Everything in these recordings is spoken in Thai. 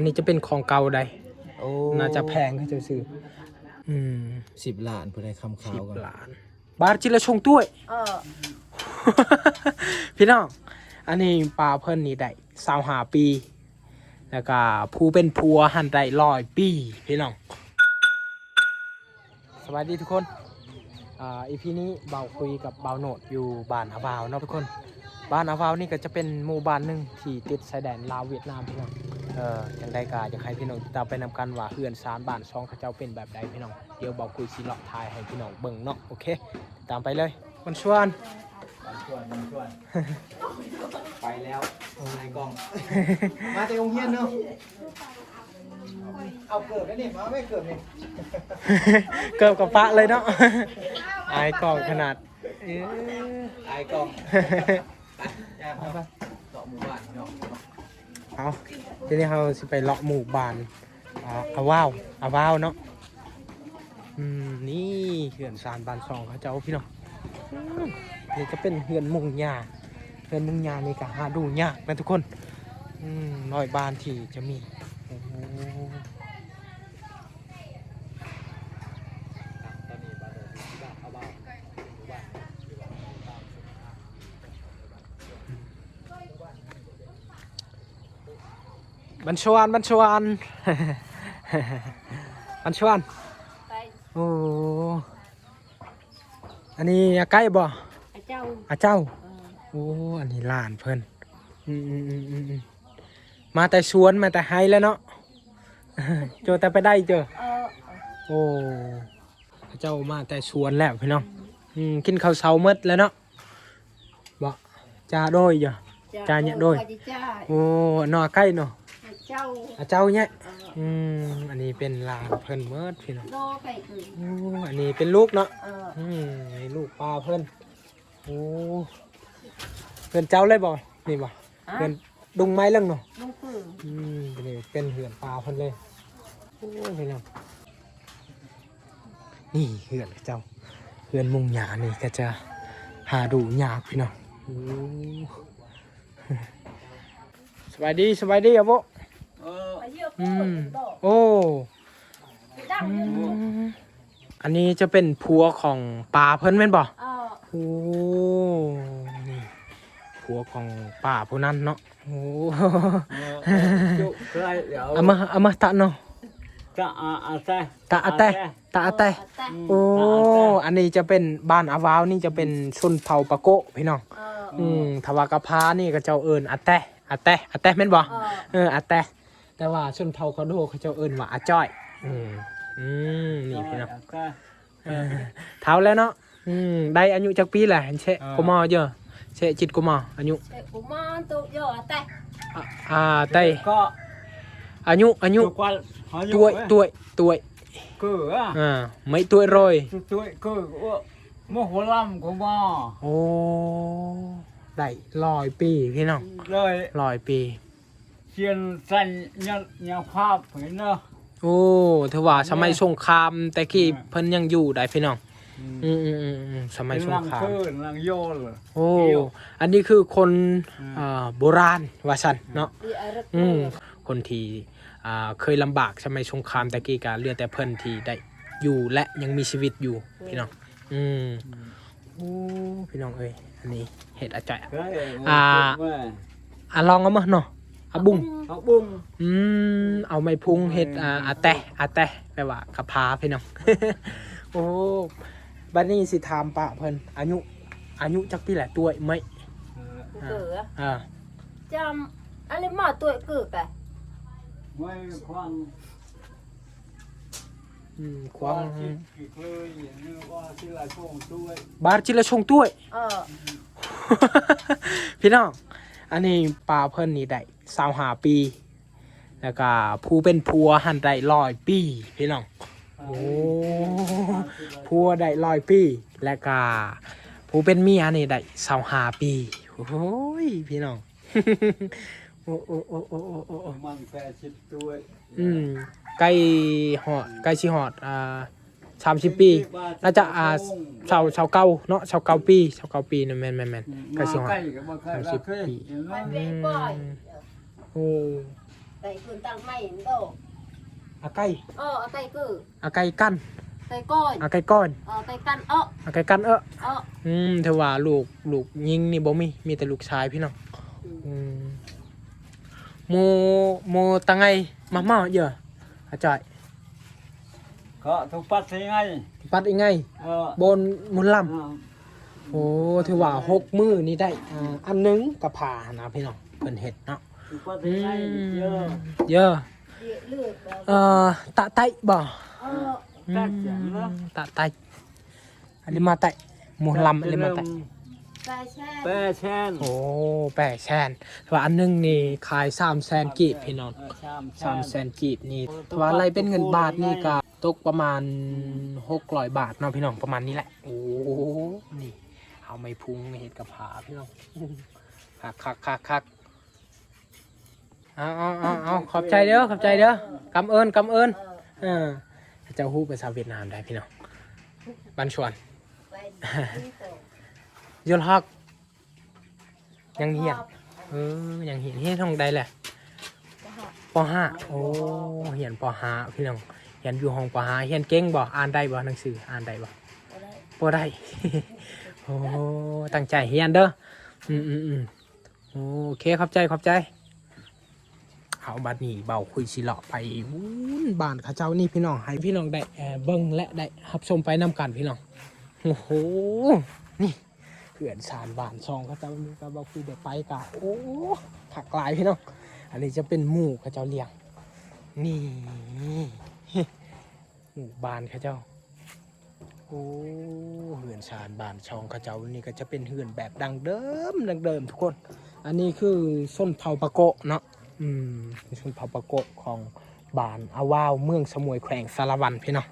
อันนี้จะเป็นของเก่าใดโอ้น่าจะแพงก็จะซื้ออืมสิบล้านเพื่อได้คำขาสิวบกันล้าน บาทจิละชงต้วย เออพี่น้อง อันนี้ปลาเพิ่นนี่ได้สาวหาปี แล้วก็ผู้เป็นผัวหันได้ร้อยปี พี่น้อง สวัสดีทุกคน อ่าอีพีนี้เบาคุยกับเบาโหนดอยู่บ้านอาวาวเนาะทุกคน บ้านอาวาวนี่ก็จะเป็นหมู่บ้านหนึ่งที่ติดชายแดนลาวเวียดนามพี่น้องเออยังได้กาอยากให้พี่น้องติดตามไปนำกันว่าเฮือนสารบ้านช่องเขาเจ้าเป็นแบบใดพี่น้องเดี๋ยวเบาคุยสิเลาะทายให้พี่น้องเบิ่งเนาะโอเคตามไปเลยคนชวนชวนชวน ไปแล้วนายกอง มาแต่โรงเรียนเนาะเอาเกิดแล้วนี่มาไม่เกิดนี่เกือบกับปะเลยเนาะอายกล่องขนาดเอ้ยนา ยกองแย่ไปไปต่อหมู่บ้านเนาะเอาทีนี้เราสิไปเลาะหมู่บ้านอ่าอาว้าวอาว้าวเนาะอืมนี่เขื่อนสารบานสองเขาเจ้าพี่น้องอืมนี่จะเป็นเขื่อนมุงยาเขื่อนมุงยานี่ก็หาดูยากนะทุกคนอืมน้อยบ้านที่จะมีโอ้โหตอนนี้บ้านเราที่บ้านอาว้าวหมู่บ้านอยู่บ้านตามเส้นทาง บัญชวนบัญชวนบัญชวนไปโอ้อันนี้อาใกล้บ่ไอ้เจ้าอาเจ้าเออโอ้อันนี้หลานเพิ่นอืมอืมอืมอืมอืมมาแต่สวนมาแต่ไฮแล้วเนาะเจอแต่ไปได้เจอเออโอ้อาเจ้ามาแต่สวนแล้วพี่น้องอืมกินข้าวเช้าหมดแล้วเนาะบ่จ้าโดยจ้ะจ่ายเนี่ยด้วยจ่จ่ายโอ้นอใกล้เนาะไอ้ เจ้าอาเจ้าเนี่ยเอออืมอันนี้เป็นหลานเพิ่นเมิดพี่น้องโลไปคือโอ้อันนี้เป็นลูกเนาะเอออืมนี่ลูกปลาเพิ่นโอ้เพื่อนเจ้าเลยบ่นี่บ่ฮะเพื่อนดุงไม้เรื่องเนาะลุงคืออืมเป็นนี่เป็นเหือนปลาเพิ่นเลยโอ้พี่น้องนี่เหือนเจ้าเหือนมุงหยานี่ก็จะหาดูยากพี่น้องโอ้สบายดีสบายดีอะบ่ เออไปเยอะอืพูดมโตโอ้ ดังยอะพูดอันนี้จะเป็นผัวของปลาเพิ่นแม่นบ่เออโอ้นี่ผัวของป้าผู้นั้นเนาะโอ้เดี๋ยวเอามาเอามาตะเนาะจะอาอาแซ่ตะอาแต่ตะอาแต่เแต่โอ้ อันนี้จะเป็นบ้านอาวาวนี่จะเป็นชนเผ่าปะโกะพี่น้อง เอออืมทวากะพานี่ก็เจ้าเอิญอาแต่อาแต่อาแต่แม่นบ่ เออเอออาแต่ แต่ว่าชนเผ่าเขาโดเขาเจ้าเอิญว่าอาจ้อย อืมอืมนี่พี่น้องแซ่เออเท่าแล้วเนาะอืมได้อายุจักปีแหละเชะอ่ากูมอเยอะเชะจิตกูมออายุเด็กกูมานตัวเยอะแต่อ่าอ่าได้ก็อายุอายุจุกวันหายุตัวตัวตัวคืออะอ่าไม่ตัวโรยตัวคือว่าโมโหลำของมาโอ้ได้ร้อยปีพี่น้องเลยร้อยปี เชียนสันยังยังภาพเห็นเนาะ โอ้ถือว่าสมัยสงครามแต่กี้อืมเพิ่นยังอยู่ได้พี่น้อง อืมอืมอืมอืมสมัยสงลังครามคืนลังโยนเลยโอ้ อันนี้คือคนอืมอ่าโบราณว่าสันเนาะดีอะไรอืมคนที่อ่าเคยลำบากสมัยสงครามแต่กี้การเลือแต่เพิ่นที่ได้อยู่และยังมีชีวิตอยู่พี่น้อง อืมโอ้พี่น้องเอ้ยอันนี้เห็ดอาจารย์เฮ้ยอ่าอะลองเอามาเนาะ อาบุ้งเอาบุ้งอืมเอาไม้พุงเห็ดอ่าอาแตะอาแตะแปลว่ากระพาพี่น้อง โอ้บัดนี้สิถามปะเพิ่นอายุ อายุจักปีแหละตัวไหมเกืออ่าจำอันนี้มาตัวเกือไปไม่ควังอืมควางที่กี่เคยอย่างนี้ว่าที่ละช่วงด้วยบาร์จิละชงต้วยเออพี่น้องอันนี้ปลาเพิ่นนี่ได้ สาวหาปี แล้วก็ผู้เป็นผัวหันได้ร้อยปีพี่น้องโอ้ผัวได้ร้อยปี แล้วก็ผู้เป็นเมียนี่ได้สาวหาปีโอ้ยพี่น้องโอ้โอ้โอ้โอ้โอ้โอ้มันแปรชิดด้วยอืมใกล้หอดใกล้ชิหอดอ่าสามสิบปีน่าจะอ่าชาวชาวเก่าเนาะชาวเก่าปีชาวเก่าปีนั่นแมนแมนแมนใกล้ชิหอดสามสิบปีไม่ไม่ปล่อย โอ้ไต่คืนตั้งไม่โตอาไก่เออไต่กืออาไก่กั้นไต่ก้อยอาไก่ก้อนเออไต่กันเอออาไก่กั้นเออเอออืมเทว่าลูกลูกยิงนี่บ่มีมีแต่ลูกชายพี่น้องอืมโมโมตังไงมาม่าเยอะอาจารย์ก็ทุกปัดสิไงปัดอีกไงเออบนมุนลำโอ้ถือว่าหกมือนี่ได้อ่าอันหนึงกับผ่านะพี่น้องเพิ่นเห็ดเนาะ ทุกปัดสิไงเยอะเยอะเดี๋ยวเลือดแบบเอ่อตะไตบ่เอออืตัดอย่างมเนาะตะไตอันนี้มาไตมุนลำอันนี้มาไตไต่แช่แป้แช่นโอ้แปดแสนแต่ว่าอันหนึงนี่ขายสามแสนกีบพี่น้องเออชามสามแสนกีบนี่ถ้าว่าอะไรเป็นเงินบาทนี่ก็ตกประมาณหกร้อยบาทเนาะพี่น้องประมาณนี้แหละ โอ้นี่เอาไม่พุงเห็ดกับผาพี่น้องคักคักคักคัก เอาเอาเอาเอาขอบใจเด้อขอบใจเด้อกำเอิญกำเอิญเออเออเจ้าฮู้ภาษาเวียดนามได้พี่น้องบันชวนไปที่โตยลฮักยังเหียนเออยังเหียนเฮียนทองใดแหละปห้าโอ้เหียนปห้าพี่น้องเหียนอยู่ห้องปห้าเหียนเก่งบ่อ่านได้บ่หนังสืออ่านได้บ่บ่ได้โอ้ตั้งใจเฮียนเด้ออืมอืมอืมโอเคขอบใจขอบใจ เอาบัดนี้เบาคุยสิเลาะไปวุ้นบ้านเขาเจ้านี่พี่น้องให้พี่น้องได้เอ่อเบิ่งและได้รับชมไปนํกันพี่น้องโอ้โหนี่เพื่อนสารบ้านซองเขาเจ้านี่ก็บ่คุยได้ไปกะโอ้ขักหลายพี่น้องอันนี้จะเป็นหมู่เขาเจ้าเลี้ยงนี่หมู่บ้านเขาเจ้าโอ้เหือนชานบ้านช่องเขาเจ้านี่ก็จะเป็นเหือนแบบดังเดิมดังเดิมทุกคน อันนี้คือส้นเผาปะโกะเนาะ อืมส้นเผ่าปะโกะของบ้านอาวาวเมืองสมุยแขวงสารวันพี่เนาะ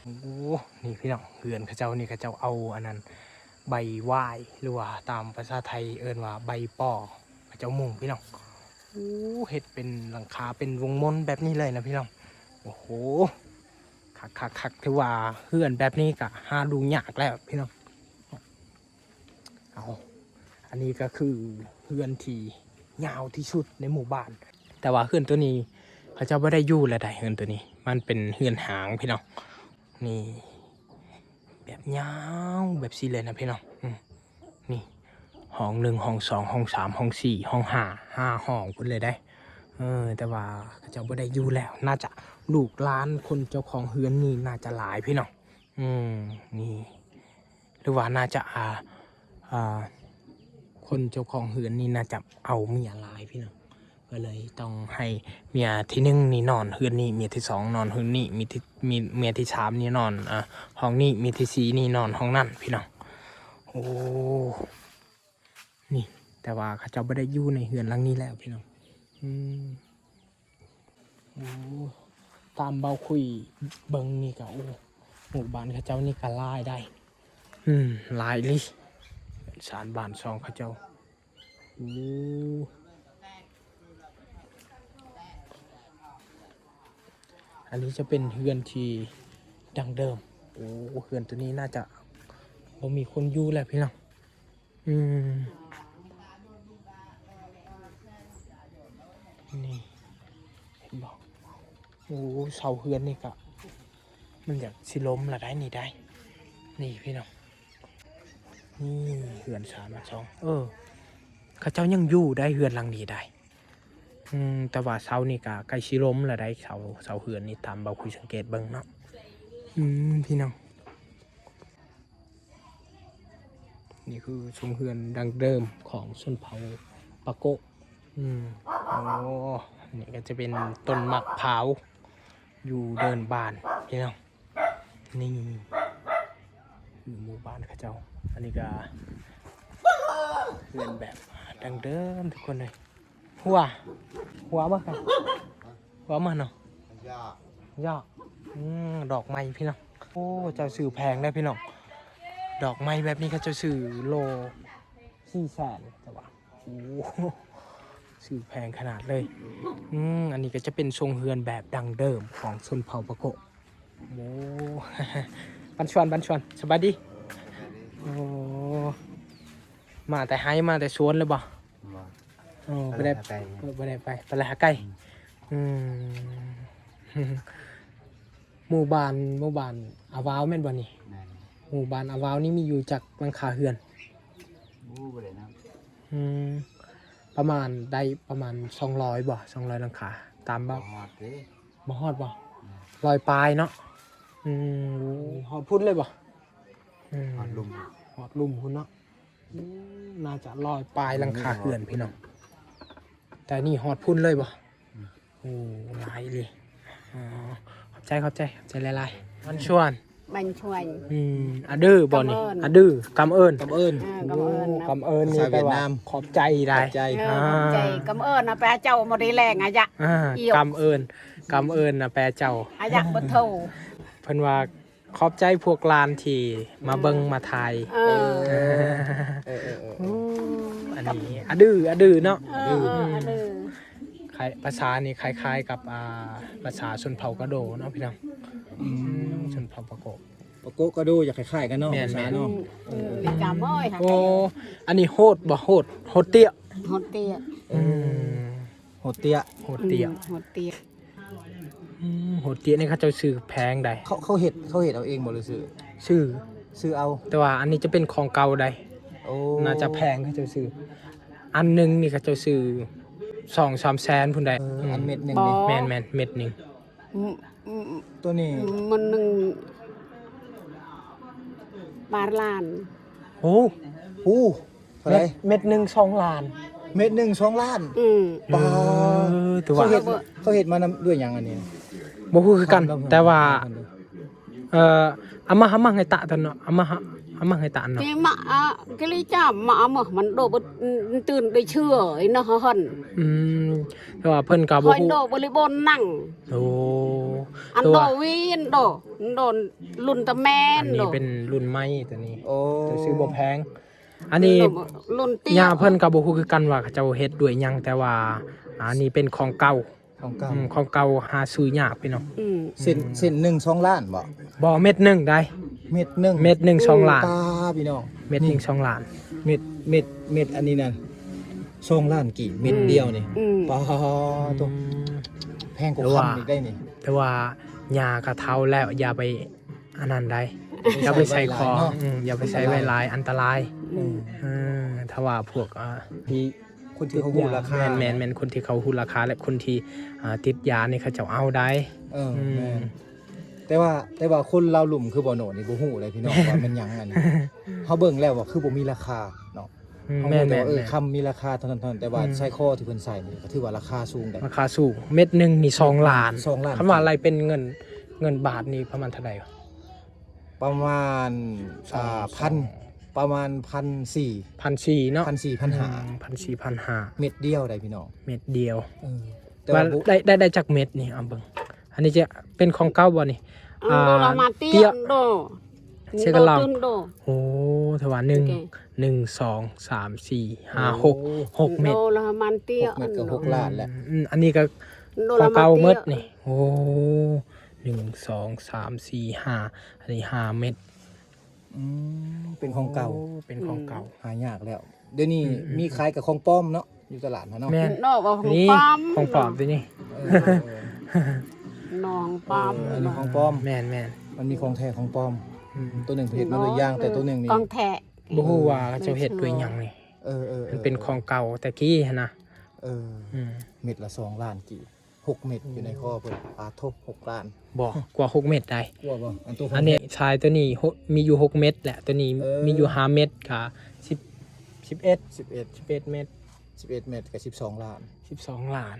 โอ้นี่พี่น้องเหือนเขาเจ้านี่เขาเจ้าเอาอันนั้นใบวายหรือว่าตามภาษาไทยเอิ้นว่าใบปอพระเจ้ามุงพี่น้องโอ้เห็ดเป็นหลังคาเป็นวงมนแบบนี้เลยนะพี่น้องโอ้โหคักคักคักถือว่าเฮือนแบบนี้กะหาดูยากแล้วพี่น้อง เอาอันนี้ก็คือเฮือนที่ยาวที่สุดในหมู่บ้าน แต่ว่าเฮือนตัวนี้เขาเจะไม่ได้ยู่แล้วได้เฮือนตัวนี้ มันเป็นเฮือนหางพี่น้องนี่แบบยาวแบบสี่เลยนะพี่น้องนี่ห้องหนึ่งห้องสองห้องสามห้องสี่ห้องห้าห้าห้องคุณเลยได้เออแต่ว่าเขาเจ้าบ่ได้อยู่แล้ว น่าจะลูกล้านคนเจ้าของเฮือนนี่น่าจะหลายพี่น้องอืมนี่ หรือว่าน่าจะอ่า คนเจ้าของเฮือนนี่น่าจะเอาเมียลายพี่น้องก็เลยต้องให้เมียที่หนึ่งนี่นอนเฮือนนี่เมียที่สองนอนเฮือนนี่มีที่มีเมียที่สามนี่นอนอ่าห้องนี้มีที่สี่นี่นอนห้องนั่นพี่น้องโอ้นี่ แต่ว่าเขาเจ้าไม่ได้อยู่ในเฮือนหลังนี้แล้วพี่น้องอืมโอ้ตามเบาคุยเบิงนี่ก็โอ้หมู่บ้านเขาเจ้านี่ก็ลายได้ อืมลายลิ สารบ้านซองเขาเจ้าโอ้อันนี้จะเป็นเฮือนที่ดังเดิม โอ้เฮือนตัวนี้น่าจะบ่มีคนอยู่แล้วพี่น้อง อืม นี่เห็นบอกโอ้เสาเฮือนนี่ก็มันอยากสิล้มละได้นี่ได้ นี่พี่น้อง นี่เฮือนสามมาสอง เออเขาเจ้ายังอยู่ได้เฮือนหลังนี้ได้ อืมแต่ว่าเสานี่ก็ใกล้ชิล้มแล้วได้เสาเสาเหือนนี่ตามเบาคุยสังเกตเบิ่งเนาะอืมพี่น้องนี่คือชมเหือนดังเดิมของชนเผ่าปะโกะอืมโอ้นี่ก็จะเป็นต้นมะพร้าวอยู่เดินบานพี่น้องนี่อยู่หมู่บ้านเขาเจ้า อันนี้ก็เหือนแบบดังเดิมทุกคนเลยหัว หัวมาครับหัวมาเนาะยากยอดดอกไม้พี่น้องโอ้เจ้าสื่อแพงได้พี่น้องดอกไม้แบบนี้เขาจะสื่อโลสี่แสนแต่ว่าโอ้สื่อแพงขนาดเลยอืมอันนี้ก็จะเป็นทรงเฮือนแบบดังเดิมของชนเผ่าปะโกโอ้บันชวนบันชวนสบายดี โอ้มาแต่ให้มาแต่สวนเลยบ่บ่โอ้ไปได้ไปเออไปได้ไปไปละหาไก่อืมหมู่บ้านหมู่บ้านอาวาวแม่นบ่นี่นั่นหมู่บ้านอาวาวนี่มีอยู่จากหลังคาเฮือนอู้บ่ได้นะอืมประมาณได้ประมาณ200บ่200หลังคาตามบ่บ่ฮอดเด้บ่ฮอดบ่ลอยปลายเนาะอืมฮอดพุ่นเลยบ่ อืมฮอดลุมหอดลุ่มคุณเนาะอืมน่าจะลอยปลายหลังคาเขื่อนพี่น้อง แต่นี่หอดพุ่นเลยบ่โอ้หลายเลยอ๋อขอบใจขอบใจขอบใจหลายๆมันชวน บัญชวน อืมอะดื้อบ่นี่กำเอิญ อะดื้อกำเอิญกับเอิ้นอ่ากำเอิญนะกำเอิญนี่ภาษาแปลว่าเวียดนาม ขอบใจได้ขอบใจเออขอบใจกำเอิญนะแปลเจ้าโมได้แรงอะยะ อ่าเอี่ยว กำเอิญกำเอิญนะแปลเจ้า อะยะบ่เท่าเพิ่นว่า ขอบใจพวกลานที่มาเบิ่งมาทายเออเออเออเอออืมอันนี้อะดื้ออะดื้อเนาะเออเอออันนี้คล้ายภาษานี่คล้าย ๆ กับอ่าภาษาชนเผ่ากระโดเนาะพี่น้องอืมชนเผ่าปะโกะ ปะโกะก็ดูอยากคล้ายๆกันเนาะแม่นภาษาๆเนาะอืมลิกาม้อยค่ะโอ้อันนี้โหดบ่โหดโหดเตี้ยหดเตี้ยอืมโหดเตี้ยโหดเตี้ยอืมหดเตี้ย อืมโหดเตี้ยนี่เขาเจะซื้อแพงใดเขาเขาเฮ็ดเขาเฮ็ดเอาเองบ่หรือซื้อซื้อซื้อเอา แต่ว่าอันนี้จะเป็นของเก่าใดโอ้น่าจะแพงเขาเจะซื้ออันหนึงนี่เขาเจะซื้อสองสามแสนพุ่นใดเอออันเม็ดหนึงบ่นี่แมนแมนเม็ดหนึ่งอืมอืมตัวนี้มันหนึ่งบาทล้านโอ้อู้เท่าไหเม็ร่ดเม็ดหนึ่งสองล้านเม็ดหนึงสองล้านอืมปาเออแต่เขาว่าเฮ็ดเขาเฮ็ดมานำด้วยหยังอันนี้ บ่ฮู้คือกันทำล้วแต่ว่าทำล้วเอ่ออามาหามังให้ตะตอนเนาะอามาหาอามังให้ตะเนาะ cái mạ cái lý cha mạ mà mình đồ bật ตื่นได้เชื่อไอ้เนาะฮอนอืมแต่ว่าเพิ่นก็บ่คอยฮู้โดบริบนนั่งโอ้อันแต่โดว่าวีนโดโดนลุนตะแมอันนโดนี้เป็นรุ่นใหม่ตัวนี้โอ้แต่ซื้อบ่แพง อันนี้ลุนเตี้ย่าเพิ่นก็บ่ฮู้คือกันว่าเขาเจ้าเฮ็ดด้วยหยังแต่ว่าอันนี้เป็นของเก่า ของเก่าอืมของเก่าหาซื้อยากพี่น้องอืมเส้นเส้นหนึ่งสองล้านบ่บ่เม็ดหนึงได้ เม็ดหนึ่งเม็ดหนึงสองล้าน ตาพี่น้องเม็ดหนึงสองล้าน เม็ดเม็ดเม็ดอันนี้นั่นสองล้านกี่เม็ดเดียวนี่อืมปาตัวอืมแพงกว่าหรือว่า คำอีกได้นี่แต่ว่าหญ้ากระเทาแล้วอย่าไปอันนั้นได้อย่าไปใส่คออืมอย่าไปใส่ไว้หลายอันตรายอืม อืมถ้าว่าพวกอ่าที่ คนที่เขาหูราคาแมนแมนแมนคนที่เขาหูราคาและคนที่อ่าติดยานี่เขาจะเอาได้ เอออืมแม่นแต่ว่าแต่ว่าคนเราหลุ่มคือบ่โหนนี่บ่ฮู้เลยพี่น้องว่ามันหยังอันนี้เฮาเบิ่งแล้วว่าคือบ่มีราคาเนาะอืมเฮาแม่รู้นแต่แม่นว่าเออแม่น คำมีราคาเท่านั้นเท่านั้นแต่ว่าอืมใช้ข้อที่เพิ่นใส่นี่ก็ถือว่าราคาสูงได้ ราคาสูงเม็ดหนึ่งนี่สองล้านสองล้าน คำว่าอะไรเป็นเงินเงินบาทนี่ประมาณเท่าไหร่วะ ประมาณอ่าพัน ประมาณ1,400พันสี่เนาะ1,400 1,500พันสี่พันห้าเม็ดเดียวได้พี่น้องเม็ดเดียวเออแต่ว่าว่าบ่ได้ได้ได้จากเม็ดนี่เอาเบิ่งอันนี้จะเป็นของเก้าบ่นี่อันโดละมาเตี้เตี้ยยโดเชื่อกันเราโดโดโอ้ถว่าหนึ่งโอเคหนึ่งสองสามสี่ห้าหกหกเม็ดโดละมันเตี้ยหกเม็ดกับหกล้านแล้วอืมอันนี้ก็โดขอละงมาเก่าเตี้เม็ยดนี่โอ้หนึ่งสองสามสี่ห้าอันนี้ห้าเม็ด อืมเป็นของเก่าโเป็นของเก่า หายากแล้ว เดี๋ยวนี้อืมอืม มีขายกับของป้อมเนาะอยู่ตลาดนะเนาะแม่นโดก็ของนี่ปั๊มของปลอมตัวนี้เออเออน้องปั๊มอันนี้ของป้อม แม่นแม่นมันมีของแท้ของป้อม อืมตัวหนึ่งเห็ดมาเลยย่างแต่ตัวหนึ่งนี่กองแทะบ่ฮู้ว่าเขาเจะเฮ็ดด้วยหยังนี่เออเออมันเป็นของเก่าแต่กี้หั้นนะเออ อืมเม็ดละสองล้านกี่ หกเม็ดอยู่ในข้อเปิดปลาทบหกล้านบ่กว่าหกเม็ดได้กลัวป่ะอันตัวขงอันนี้ชายตัวนี้หกมีอยู่หกเม็ดแหละตัวนี้เออ มีอยู่ห้าเม็ดค่ะสิบสิบเอ็ดสิบเอ็ดสิบเอ็ดเม็ดสิบเอ็ดเม็ดกับสิบสองล้าน สิบสองล้าน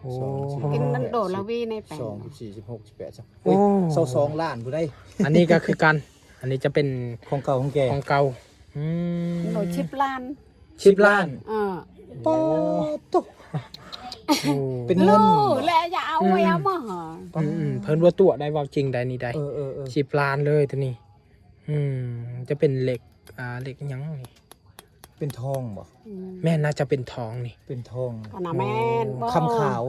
โอ้ สองสิบ กินนั่นโดละวีในแปลงสองสิบสี่สิบหกสิบแปดสิบโอ้โอ้ยเศร้าสองล้านผู้ได้อันนี้ก็คือกัน อันนี้จะเป็นของเก่าของแกของเก่าอืมโดชิปล้านสิบล้าน เออปอตุ๊โอ้ เป็นเงินลูกแล้วจะเอาไว้เอามาหาอืมอืมเพิ่นว่าตัวได้เว่าจริงได้นี่ได้เออเออเออสิบล้านเลยตัวนี้ อืม จะเป็นเหล็ก อ่าเหล็กหยังนี่เป็นทองบ่แม่น่าจะเป็นทองนี่ เป็นทองอันน่ะแม่นบ่คำขาว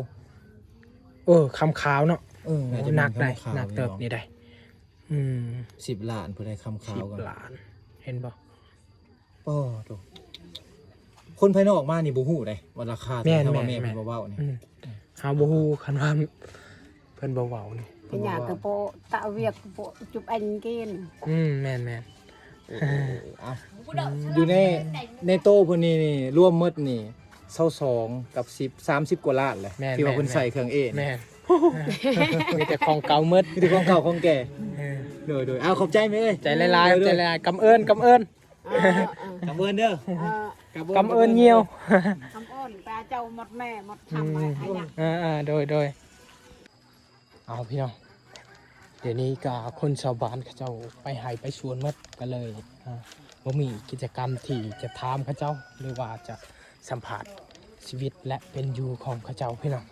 เออคำขาวเนาะเออโอ้าจะหนักได้คำขาวหนักเติบนี่ได้ อืมสิบล้านผู้ได้คำขาสิวบกันล้าน เห็นบ่โอ้โต คนภายนอกมานี่บ่ฮู้เลยว่าราคาแม่นถ้าว่าแม่แม่น เพิ่นบ่เว้านี่ อืมเฮาบ่ฮู้คันว่าเพิ่นบ่เว้านี่ cái nhà cái bộ tạo việc bộ chụp ảnh kia อืมแม่นแม่นเอ้าอยู่ในในโต๊ะเพิ่นนี่นี่รวมหมดนี่22กับ10 30กว่าล้านเลยแม่นที่ว่าเพิ่นแม่นใส่เครื่องเอแม่นมีแต่ของเก่าหมดมีแต่ของเก่าของแก่เออโดยโดยเอาขอบใจไหมเอ้ยใจละลายใจละลายกำเอิญกำเอิญ Ờ, ờ, กำเอินเด้อ ờ. กำเอิญเหี่ยว cảm ơn ta châu một mẹ một thằng mẹ hai nhà อ่าอ่าโดยโดยเอาพี่น้องเดี๋ยวนี้ก็คนชาวบ้านเขาเจ้าไปหายไปชวนหมดก็เลยอ่าบ่มีกิจกรรมที่จะถามเขาเจ้าหรือว่าจะสัมผัสชีวิตและเป็นอยู่ของเขาเจ้าพี่น้อง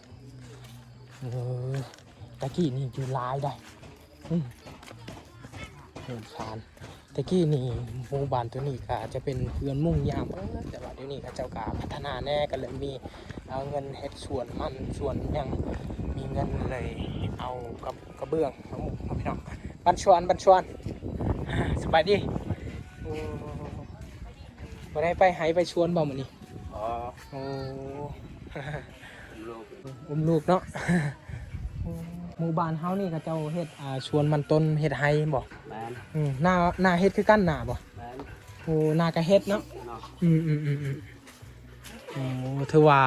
เออตะกี้นี่อยู่หลายได้อืมสงสาร ตะกี้นี่หมู่บ้านตัวนี้ก็จะเป็นเพื่อนมุ่งยามเออแต่ว่าเดี๋ยวนี้เขาเจ้าก็พัฒนาแน่ก็เลยมีเอาเงินเฮ็ดสวนมันสวนหยังมีเงินเลยเอากับกระเบื้องมาหมุกมาพี่น้องบันชวนบันชวนอ่าสบายดีโอ้บ่ได้ไปไหไปชวนบ่มื้อนี้อ๋อโอ้ลูกอุ้มลูกเนาะโอ้ หมู่บ้านเฮานี่ก็เจ้าเฮ็ดอ่าชวนมันต้นเฮ็ดไห้บ่แม่นอืมหน้าหน้าเฮ็ดคือกันหน้าบ่แม่นโอ้หน้าก็เฮ็ดเนาะเนาะอืมอืมอืมอืมโอ้ถือว่า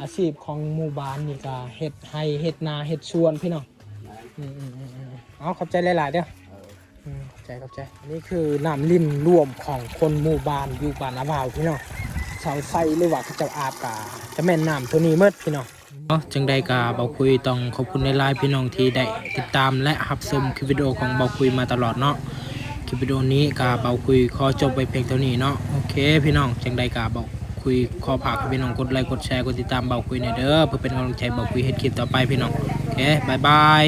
อาชีพของหมู่บ้านนี่ก็เฮ็ดไห้เฮ็ดนาเฮ็ดสวนพี่น้องแม่นอืมอืมอืมอืมเอาขอบใจหลายๆเด้อ เอออืมขอบใจขอบใจอันนี้คือน้ำลิ่มรวมของคนหมู่บ้านอยู่บ้านอาบ่าวพี่น้องชาวไซหรือว่าเขาเจ้าอาบกาจะแม่นน้ำตัวนี้เมดพี่น้อง จังใดกาเบาคุยต้องขอบคุณในไลน์พี่น้องที่ได้ติดตามและรับชมคลิปวิดีโอของเบาคุยมาตลอดเนาะคลิปวิดีโอนี้กาเบาคุยขอจบไปเพียงเท่านี้เนาะโอเค พี่น้องจังใดกาเบาคุยขอฝากพี่น้องกดไลค์กดแชร์กดติดตามเบาคุยในเด้อเพื่อเป็นกำลังใจเบาคุยเฮ็ดคลิปต่อไปพี่น้องโอเคบายบาย